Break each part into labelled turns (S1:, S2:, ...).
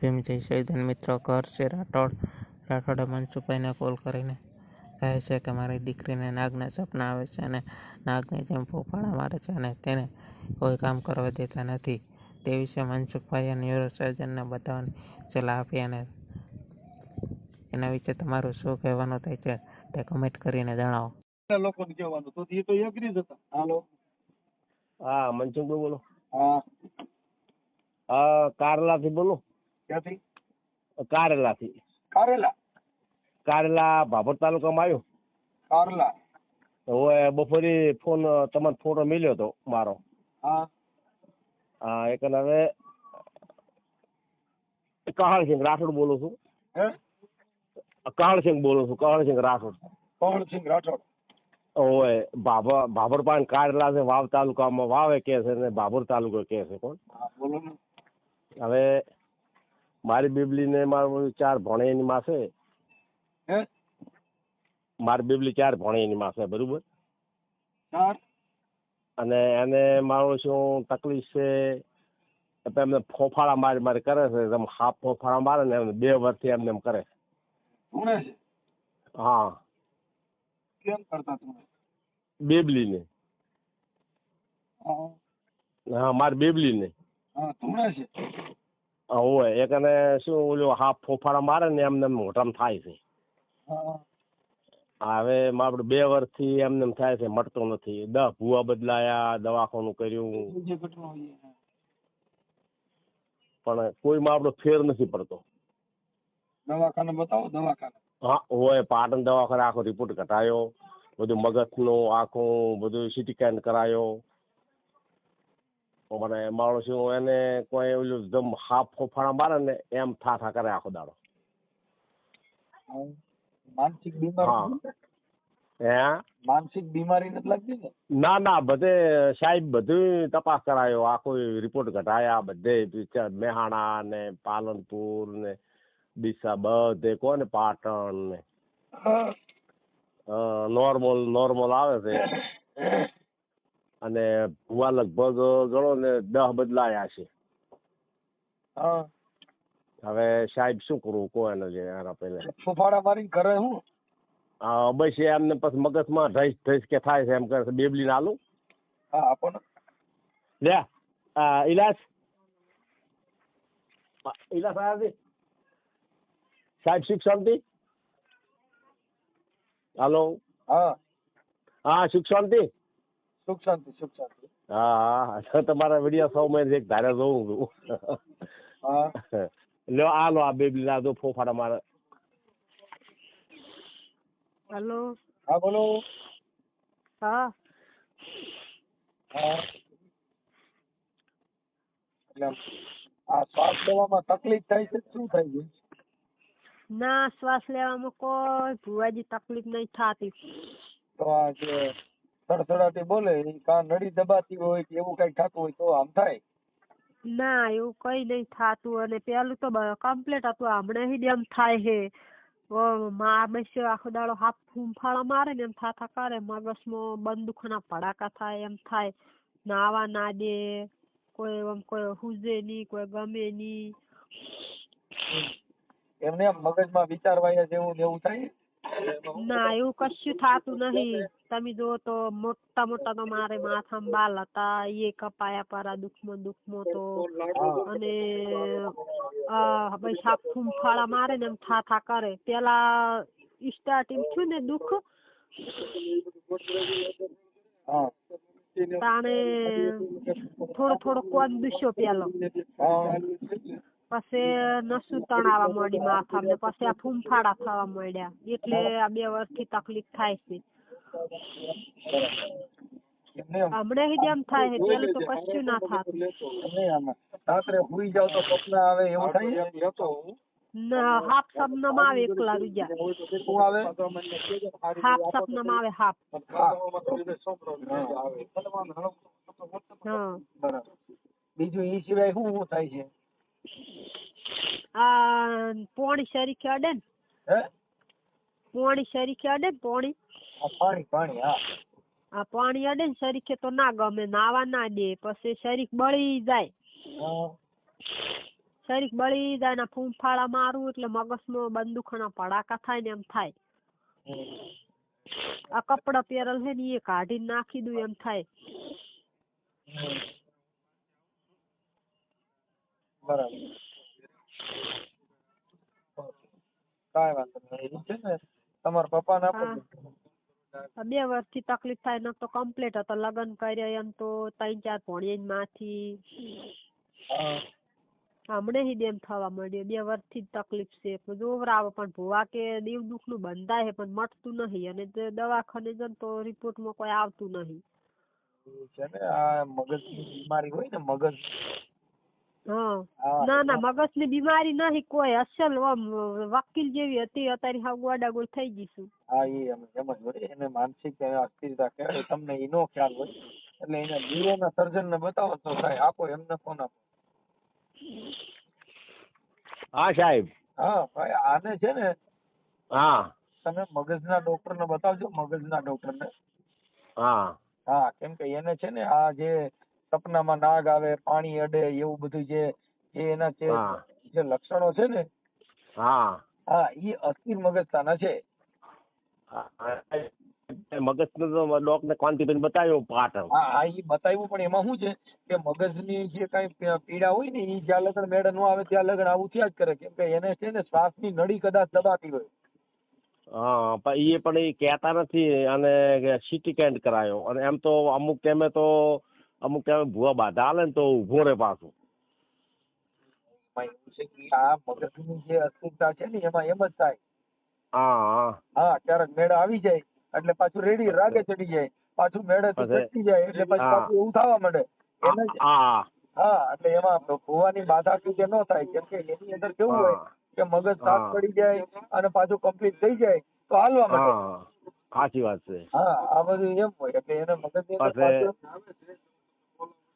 S1: ભીમ જય શહીદન મિત્રો ઘર છે રાઠોડ. રાઠોડે મનસુભાઈને કોલ કરીને કહે છે કે મારી દીકરીને નાગના સપના આવે છે અને નાગની જેમ ફોફાડા મારે છે અને તેને કોઈ કામ કરવા દેતા નથી. તે વિશે મનસુખભાઈએ ન્યુરોસર્જનને બતાવવાની સલાહ આપી અને એના વિશે તમારું શું કહેવાનું થાય છે તે કમેન્ટ કરીને જણાવો.
S2: લોકોને કહેવાનું? તો એ તો એગ્રી જ હતા. હાલો.
S3: હા મનસુખ બોલો.
S2: હા.
S3: હા કારલાથી બોલો.
S2: ક્યાંથી?
S3: કારેલાથી.
S2: કારેલા.
S3: કારેલા ભાભર તાલુકામાં આવ્યો.
S2: કારેલા.
S3: હવે બપોરે ફોન તમારો ફોટો મળ્યો હતો મારો.
S2: હા.
S3: હા એક હવે કહાળસિંહ રાઠોડ બોલું છું.
S2: હે?
S3: કહાળસિંહ બોલું છું કહાળસિંહ રાઠોડ.
S2: પવનસિંહ રાઠોડ.
S3: ઓય ભાભર ભાભર પાન કારેલા છે વાવ તાલુકામાં વાવે કે છે ને ભાભર તાલુકો કે છે કોણ?
S2: બોલો
S3: હવે મારી બીબલીને મારું ચાર ભણે એની માસે.
S2: હે?
S3: મારી બીબલી ચાર ભણે એની માસે બરોબર? અને એને મારું શું તકલીફ છે? એમને ફોફાળા મારી મારી કરે છે એમ હાફ ફોફાળા મારે ને એમને બે વર્ષથી એમને એમ કરે
S2: છે.
S3: હા.
S2: કેમ કરતા તમે?
S3: બેબલીને.
S2: હા.
S3: મારી બેબલીને.
S2: હા છે?
S3: હોય એક અને શું ઓલું હાફ ફોફાડા મારે ને એમને એમ થાય છે હવે આપણે બે વર્ષથી એમને એમ થાય છે મટતો નથી દસ ભૂવા બદલાયા દવાખાનું કર્યું પણ કોઈમાં આપણો ફેર નથી પડતો
S2: દવાખાને બતાવો દવાખાને
S3: હા હોય પાટણ દવાખાને આખો રિપોર્ટ કઢાયો બધું મગજનું આખું બધું સીટી સ્કેન કરાયો મને શું એને કોઈ ઓલું જમ હાફ ફોફાણા મારે ને એમ થા થા કરે આખો દાડો.
S2: માનસિક બીમારી
S3: હે.
S2: માનસિક બીમારી નથી લાગતી ને?
S3: ના ના બધે સાહેબ બધું તપાસ કરાયો. આખો રિપોર્ટ ઘટાયા બધે મેહાણા ને પાલનપુર ને ડીસા બધે કોને? પાટણ ને. નોર્મલ નોર્મલ આવે છે. અને ભૂવા લગભગ ગણો ને દહ બદલાયા છે.
S2: હા.
S3: હવે સાહેબ શું કરવું કો એને જે એના પહેલા.
S2: ફોફાડા મારીને કરે હું
S3: હા બસ એમને પછી મગજમાં ઢઈસ ઢઈસ કે થાય છે એમ કરે છે. બેબલી નાલું
S2: હા આપો ને.
S3: લે આ ઇલાસ આ, ઇલાજ આવ્યા સાહેબ સુખ શાંતિ? હાલો.
S2: હા.
S3: હા સુખ શાંતિ?
S2: સુખ શાંતિ સુખ શાંતિ.
S3: હા હા તમારા વીડિયો સૌ મેં એક ધારે જોઉં છું.
S2: હા.
S3: લ્યો આ લો આ બેબી ના દો ફોફાડા મારે.
S4: હેલો.
S2: હા બોલો.
S4: હા.
S2: હા. એટલે આમ આ શ્વાસ લેવામાં તકલીફ થાય છે શું થાય છે?
S4: ના શ્વાસ લેવામાં કોઈ ભુવાજી તકલીફ નહીં થતી.
S2: તો આ જે સડસડાટી બોલે એ કાં નળી દબાતી હોય કે એવું કઈ થતું હોય તો આમ થાય.
S4: ના એવું કઈ નહીં થતું અને પેલું તો કમ્પ્લેટ હતું હમણાં જ એમ થાય હે. મા આખો દાડો હાથ ફૂંફાળા મારે ને એમ થાતા કરે મગજમાં બંદૂકના ભડાકા થાય એમ થાય. નાવા ના દે કોઈ એમ કોઈ હુજે નહીં કોઈ ગમે નહીં.
S2: એમને મગજમાં વિચારવા જેવું એવું થાય?
S4: ના એવું કશું થાતું નહીં તમે જો તો મોટા મોટા તો મારે માથામાં બાલ હતા એ કપાયા પરા દુઃખમાં દુખમાં તો અને બસ આ ફૂંફાળા મારે ને એમ થા થા કરે પેલા સ્ટાર્ટિંગ થયું ને દુઃખ તાણે થોડો થોડો કોણ દુસ્યો પેલો પછી નસું તણાવા મળી માથામાં ને પછી આ ફૂંફાડા થવા મળ્યા એટલે આ બે વર્ષથી તકલીફ થાય છે. હમણાં જ એમ થાય છે પેલું તો કશું ના થાતું
S2: રાત્રે હુઈ જાવ તો સપના આવે એવું થાય
S4: ના હાફ સપનામાં આવે એકલા રૂજા
S2: શું આવે?
S4: હાફ સપનામાં આવે હાફ.
S2: બીજું એ સિવાય શું શું થાય છે?
S4: આ પોણી શરીકે અડે ને? પોણી શરીકે અડે ને પોણી?
S2: આ પાણી પાણી હા.
S4: આ પાણી અડે ને શરીકે તો ના ગમે નાવા ના દે પછી શરીક બળી જાય. શરીખ બળી જાય ને ફૂંફાળા મારું એટલે મગજમાં બંદૂકના પડાકા થાય ને એમ થાય. આ કપડા પહેરેલ છે ને એ કાઢી નાખી દઉં એમ થાય.
S2: બરાબર. કાંઈ વાંધો નહીં. છે ને? તમારા પપ્પાને આપો
S4: હા. આ બે વર્ષથી તકલીફ થાય ન તો કમ્પ્લીટ હતો. લગ્ન કર્યા એમ તો ત્રણ ચાર ભણીએ માંથી હમણે હી એમ થવા માંડ્યો. બે વર્ષથી જ તકલીફ છે. પણ પણ ભૂવા કે દીવ દુઃખનું બંધાય છે પણ મટતું નહીં. અને દવાખાને જન તો રિપોર્ટમાં કોઈ આવતું નહીં.
S2: છે ને? આ મગજની બીમારી હોય ને મગજ?
S4: હા. ના મગજની બીમારી નહીં કોઈ અસલ આમ વકીલ જેવી હતી અત્યારે હાવ ગોડાગોડ થઈ ગઈશું
S2: હા એ એમ એમ જ હોય. એને માનસિક અસ્થિરતા કહેવાય તમને ઈ નો ખ્યાલ હોય. એટલે એને ન્યુરોના સર્જન ને બતાવો તો સાહેબ આપો એમને ફોન આપો.
S3: હા સાહેબ.
S2: હા ભાઈ આને છે ને
S3: હા.
S2: તમે મગજના ડોક્ટર ને બતાવજો મગજના ડોક્ટર ને
S3: હા.
S2: હા કેમ કે એને છે ને આ જે સપનામાં નાગ આવે પાણી અડે એવું બધું જે જે એના જે જે લક્ષણો છે ને
S3: હા.
S2: હા એ અસ્થિર મગજતાના છે.
S3: મગજ નો ડોક ને ક્વાન્ટિટી બતાવ્યો પાર્ટ
S2: હા હા ઈ બતાવ્યું પણ એમાં શું છે કે મગજની જે કઈ પીડા હોય ને એ જ્યાં લગન મેળ નો આવે ત્યાં લગન આવું થયા જ કરે. કેમ કે એને છે ને શ્વાસની નળી કદાચ દબાતી હોય.
S3: હા પણ એ પણ એ કહેતા નથી અને સિટી કેન્ટ કરાયો. અને એમ તો અમુક ટાઈમે તો અમુક ટાઈમે ભૂવા બાધા હાલે ને તો ઊભો રહે પાછું.
S2: એમાં એવું છે કે આ મગજની જે અસ્થિરતા છે ને એમાં એમ જ થાય.
S3: હા હા.
S2: હા ક્યારેક મેળ આવી જાય એટલે પાછું રેડી રાગે ચડી જાય. પાછું
S3: મેળે
S2: ચડતી જાય એટલે પછી પાછું એવું થવા માંડે. એને
S3: હા.
S2: એટલે એમાં ભૂવાની બાધા કે ન થાય કેમ કે એની અંદર કેવું હોય કે મગજ સાફ પડી જાય અને પાછું કમ્પ્લીટ થઈ જાય તો હાલવા માંડે.
S3: સાચી વાત છે.
S2: હા આ બધું એમ હોય એટલે એને મગજ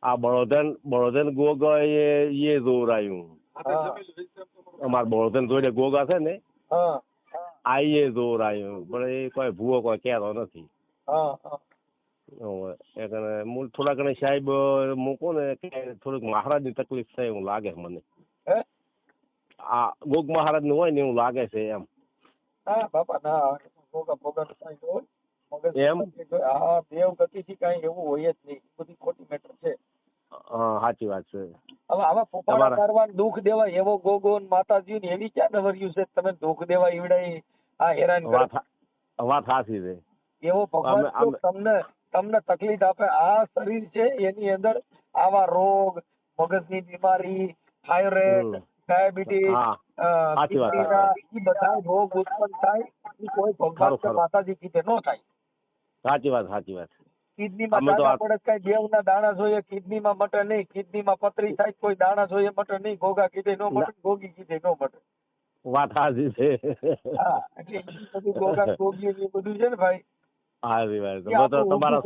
S3: આ બળોદન બળોદન ગોગા એ એ
S2: હા
S3: અમાર બળોદન જોડે ગોગા છે ને
S2: આઈએ
S3: જોર એ પણ એ કોઈ ભૂવો કોઈ કહેતો નથી. એ મૂળ થોડા ઘણી સાહેબ મૂકો ને કે થોડીક મહારાજની તકલીફ છે એવું લાગે મને.
S2: હે?
S3: આ ગોગ મહારાજનું હોય ને એવું લાગે છે એમ.
S2: બાપા ના ભોગા
S3: એમ?
S2: હા દેવ ગતિથી કાંઈ એવું હોય જ નહીં. બધી ખોટી મેટર છે.
S3: સાચી વાત છે.
S2: હવે આવા ફોફાડા કરવા દુઃખ દેવા એવો ગોગો માતાજી ને એવી ક્યાં નવર્યું છે? તમે દુઃખ દેવા ઈવડાઈ આ હેરાન
S3: વાત સાચી છે.
S2: એવો ભગવાન તમને તમને તકલીફ આપે. આ શરીર છે એની અંદર આવા રોગ મગજની બીમારી થાઇરોઇડ. ડાયાબિટીસ ઈ બધા રોગ ઉત્પન્ન થાય. એ કોઈ ભગવાન. માતાજી કીધે ન થાય.
S3: સાચી વાત સાચી વાત.
S2: કિડનીમાં દાણા પડે કઈ દેવના દાણા જોઈએ કિડનીમાં મટે નહીં કિડનીમાં પતરી થાય કોઈ દાણા જોઈએ મટે નહીં ગોગા કીધે નો મટે ગોગી કીધે નો મટે
S3: વાત સાચી છે.
S2: એટલે બધું ગોગા ગોગી એ બધું છે ને ભાઈ.
S3: સાચી વાત તો તમારા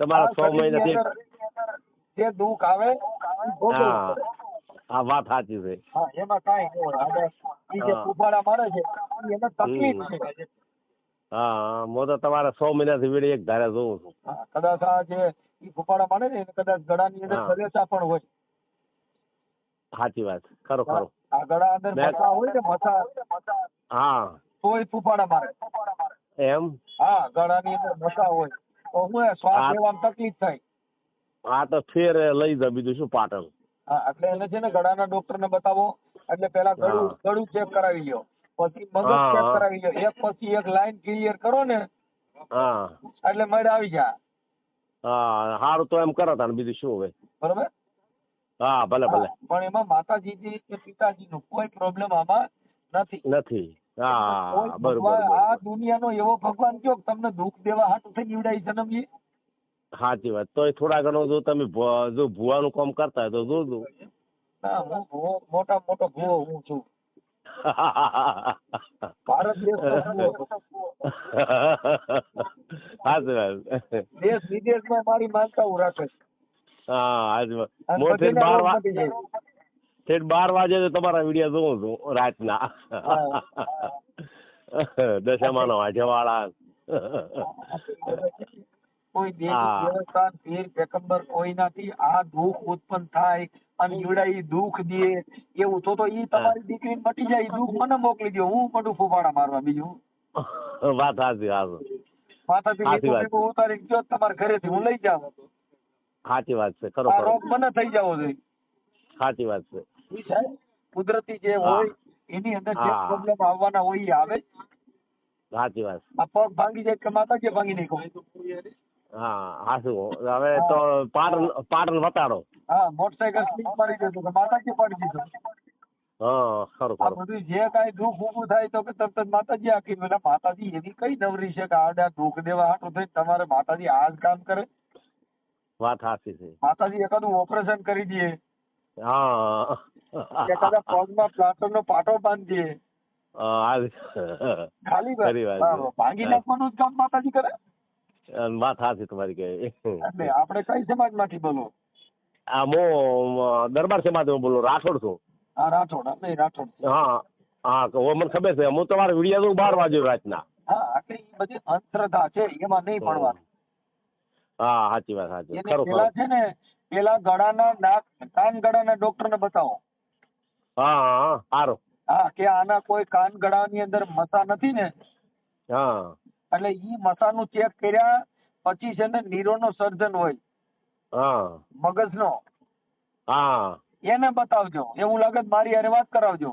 S3: તમારા છ મહિનાથી
S2: જે દુઃખ આવે
S3: હા. હા વાત સાચી છે.
S2: હા એમાં કાંઈ ન હોય. મારે છે એમાં તકલીફ છે.
S3: હા હું તો તમારા સો મહિનાથી વીડિયો એક ધારે જોઉં છું.
S2: હા, કદાચ આ જે ઈ ફૂફાડા મારે ને એને કદાચ ગળાની અંદર
S3: હા.
S2: પણ હોય.
S3: સાચી વાત. ખરો ખરો.
S2: આ ગળા અંદર
S3: મેં-
S2: મસા હોય ને મસા
S3: હા.
S2: તોય ફૂફાડા મારે.
S3: એમ?
S2: હા ગળાની અંદર મસા હોય. તો હું એ શ્વાસ
S3: હા.
S2: લેવામાં તકલીફ થાય.
S3: હા તો ફેર લઈ જા બીજું શું પાટણ?
S2: હા એટલે એને છે ને ગળાના ડોક્ટર ને બતાવો. એટલે પેલા ગળું
S3: હા.
S2: ગળું ચેક કરાવી લ્યો. પછી મગજ ચેક કરાવી લો એક પછી એક લાઈન ક્લિયર કરો ને
S3: હા.
S2: એટલે મળ આવી જા.
S3: હા સારું તો એમ કરો તાને બીજું શું હવે
S2: બરોબર?
S3: હા ભલે ભલે.
S2: પણ એમાં માતાજીજી કે પિતાજીનું કોઈ પ્રોબ્લેમ આમાં નથી.
S3: નથી. હા બરોબર
S2: આ. દુનિયાનો એવો ભગવાન કયો કે તમને દુઃખ દેવા હાટું થઈ નીવડાઈ જન્મ ઈ?
S3: સાચી વાત. તો થોડા ઘણું જો તમે જો ભુવાનું કામ કરતા હોય તો જોજો.
S2: ના હું મોટા મોટો ભૂવો હું છું. ભારત
S3: વાત
S2: દેશ વિદેશમાં મારી માનતાઓ રાખે
S3: હા મોટે
S2: બધીના
S3: બાર વાગે તો તમારા વીડિયો જોઉં છું રાતના. દશામાનો વાજવાળા
S2: કોઈ દેવી
S3: હા.
S2: દેવતા પીર કોઈ નથી આ દુઃખ ઉત્પન્ન થાય અને ઈવડા દુઃખ દે એવું તો તો ઈ તમારી દીકરી મટી જાય દુઃખ મને મોકલી દો હું પડું ફૂફાડા મારવા બીજું?
S3: વાત સાચી વાત
S2: લીધું ઉતારી ગયો તમારા ઘરેથી હું લઈ જાઉં.
S3: સાચી વાત છે ખરો
S2: રોગ મને થઈ જવો જોઈએ
S3: સાચી વાત છે.
S2: કુદરતી જે હોય એની અંદર જે પ્રોબ્લેમ આવવાના હોય એ આવે.
S3: સાચી વાત
S2: આ પગ ભાંગી જાય કે માતાજી ભાંગી નાખો
S3: હા હાસું હવે તો પાટણ પાટણ વતાડો
S2: હા મોટરસાયકલ સ્લીપ મારી ગયું તો માતાજી પડી ગયું
S3: હા ખરું ખરું.
S2: બધું જે કાંઈ દુઃખ ઊભું થાય તો કે તરત જ માતાજી આખી મને માતાજી એવી કઈ નવરી છે કે આડા દુઃખ દેવા હાટું થઈ તમારે માતાજી આ જ કામ કરે?
S3: વાત સાચી છે.
S2: માતાજી એકાદું ઓપરેશન કરી દે.
S3: હા.
S2: એકાદા પગમાં પ્લાસ્ટર નો પાટો બાંધી દે
S3: હા,
S2: ખાલી ભાંગી નાખવાનું જ કામ માતાજી કરે?
S3: વાત સાચી તમારી કે.
S2: એટલે આપણે કઈ સમાજમાંથી બોલો?
S3: આ મો દરબાર સમાજમાં બોલો રાઠોડ છું.
S2: હા રાઠોડ અમે રાઠોડ
S3: હા હા તો મને ખબર છે હું તમારા વિડિયો જોઉં બાર વાગ્યો રાતના.
S2: હા એટલે બધી અંધશ્રદ્ધા છે એમાં નહીં પડવાનું
S3: હા સાચી વાત સાચી ખરું
S2: પેલા છે ને પેલા ગળાના નાક કાન ગળાના ડોક્ટર ને બતાવો.
S3: હા હા સારું
S2: હા કે આના કોઈ કાન ગળાની અંદર મસા નથી ને?
S3: હા.
S2: એટલે ઈ મસાનું ચેક કર્યા પછી છે ને નીરોનો સર્જન હોય.
S3: હા.
S2: મગજનો.
S3: હા.
S2: એને બતાવજો. એવું લાગે મારી હારે વાત કરાવજો.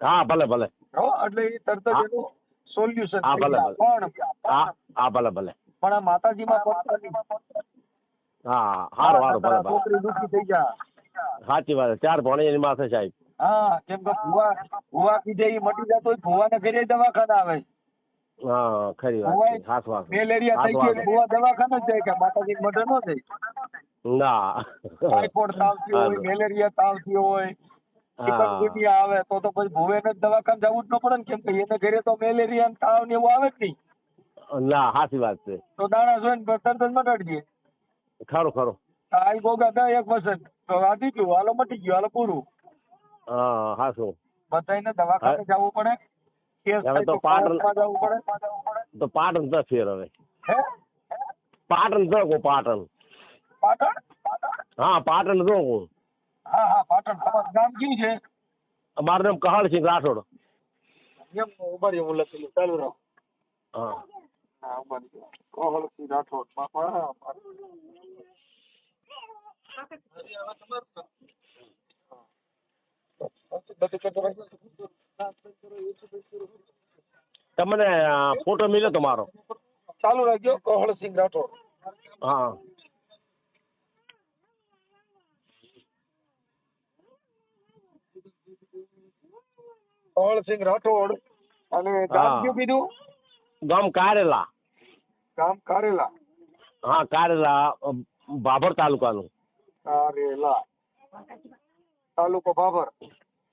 S3: હા ભલે ભલે.
S2: હો એટલે એ તરત જ. એનું સોલ્યુશન
S3: હા, ભલે, ભલે.
S2: પણ
S3: હા હા ભલે ભલે.
S2: પણ આ માતાજીમાં.
S3: હા હારું સારું ભલે ભલે.
S2: છોકરી દુઃખી થઈ જા
S3: સાચી વાત ચાર ભણી એની માથે સાહેબ.
S2: હા કેમ કે ભુવા ભુવા કીધે એ મટી જતો ભૂવા ને ઘરે દવાખાના આવે.
S3: હા ખરી વાત હાથ વાત
S2: મેલેરિયા થઈ ગયો એટલે દવાખાને જાય કે માતાજી મટે ન જાય
S3: ના.
S2: ટાઇફોઇડ તાવ થયો હોય મેલેરિયા તાવ થયો હોય ચિકનગુનિયા આવે તો તો પછી ભુવેને જ દવાખાને જવું જ ન પડે ને કેમ કે એને ઘરે તો મેલેરિયા ને તાવ ને એવું આવે જ નહીં.
S3: ના સાચી વાત છે.
S2: તો દાણા જોઈને તરત જ મટાડી દે
S3: ખરો. ખરું
S2: આઈ ગોગા દા એક વસન. તો આ ગયું હાલો મટી ગયું હાલો પૂરું.
S3: હા હાસું
S2: બધાને દવાખાને જવું પડે. કેસ
S3: હવે તો પાટણ-
S2: જવું પડે.
S3: તો પાટણ તો ફેર હવે.
S2: હે?
S3: પાટણ તો કો પાટણ.
S2: પાટણ?
S3: હા પાટણ તો કો
S2: હા હા પાટણ. તમારું નામ કયું છે?
S3: અમારું નામ કહાળસિંહ રાઠોડ.
S2: એમ ઊભા રહ્યો હું લખેલું ચાલુ રહો.
S3: હા.
S2: હા ઊભા રહ્યો કોહલસિંહ રાઠોડ. બાપા
S3: તમને ફોટો મિલ્યો તમારો?
S2: ચાલુ રાખજો કોહળસિંહ રાઠોડ.
S3: હા.
S2: કોહળસિંહ રાઠોડ અને ગામ. કયું કીધું
S3: ગામ કારેલા.
S2: ગામ કારેલા.
S3: હા કારેલા ભાભર તાલુકાનું.
S2: કારેલા. તાલુકો બાબર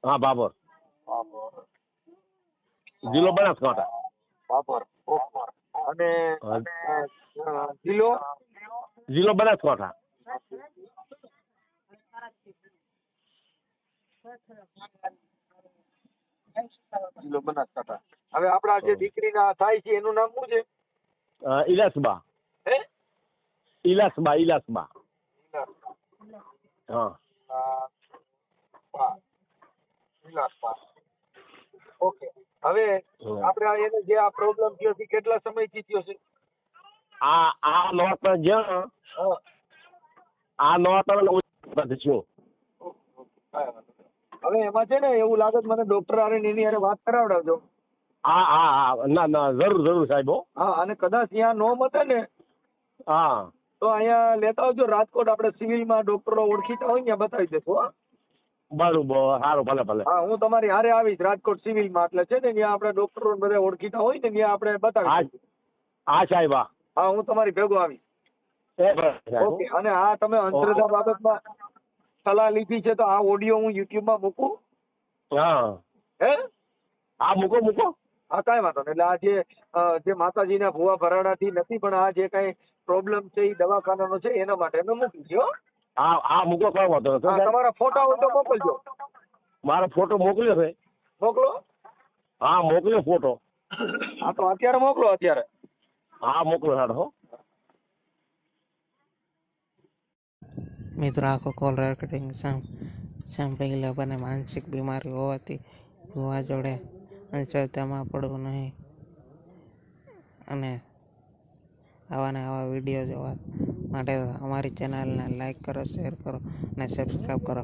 S3: હા ભાભર.
S2: બાબર
S3: જિલ્લો બનાસકાંઠા
S2: બાપર અને. જિલ્લો
S3: જિલ્લો બનાસકાંઠા
S2: જિલ્લો બનાસકાંઠા હવે આપણા જે દીકરીના થાય છે એનું નામ શું છે?
S3: ઇલાસબા
S2: હે?
S3: ઇલાસબા ઇલાસબા હા.
S2: વિલાસપા. ઓકે હવે. આપણે આ એને જે આ પ્રોબ્લેમ થયો છે કેટલા સમયથી થયો છે?
S3: આ આ લોટ જે આ લોટ
S2: કાંઈ વાંધો હવે એમાં છે ને એવું લાગે મને ડોક્ટર આરે એની હારે વાત કરાવડાવજો.
S3: હા હા હા. ના ના જરૂર જરૂર સાહેબ હા.
S2: અને કદાચ ત્યાં નો મતે ને
S3: હા.
S2: તો અહીંયા લેતા આવજો. રાજકોટ આપણે સિવિલમાં ડોક્ટરો ઓળખીતા હોય ને ત્યાં બતાવી દેશો હો.
S3: બરોબર સારું ભલે ભલે.
S2: હા હું તમારી હારે આવીશ રાજકોટ સિવિલમાં એટલે છે ને ત્યાં આપણે ડોક્ટરો બધા ઓળખીતા હોય ને ત્યાં આપણે બતાવી
S3: હા સાહેબ હા.
S2: હા તમારી ભેગો આવીશ. ઓકે અને આ તમે અંધશ્રદ્ધા બાબતમાં સલાહ લીધી છે તો આ ઓડિયો હું યુટ્યુબમાં મૂકું?
S3: હા.
S2: હે?
S3: હા મૂકો મૂકો.
S2: હા કાંઈ વાંધો નહીં. એટલે આ જે જે માતાજીના ભુવા ભરાડાથી નથી પણ આ જે કાંઈ પ્રોબ્લેમ છે એ દવાખાનાનો છે એના માટે અમે મૂકી છે હો.
S3: હા મૂકો કઈ વાંધો નથી.
S2: તમારા ફોટા હોય તો મોકલજો.
S3: મારો ફોટો મોકલ્યો છે.
S2: મોકલો.
S3: હા મોકલ્યો ફોટો.
S2: હા તો અત્યારે મોકલો અત્યારે.
S3: હા મોકલો સાહેબ હો.
S1: મિત્રો આખો કોલ રેકોર્ડિંગ સાંભ સાંભળી લેવાને માનસિક બીમારી હોવાથી યુવા જોડે અંધશ્રદ્ધામાં પડવું નહીં. અને આવા ને આવા વીડિયો જોવા માટે અમારી ચેનલને લાઈક કરો શેર કરો અને સબસ્ક્રાઈબ કરો.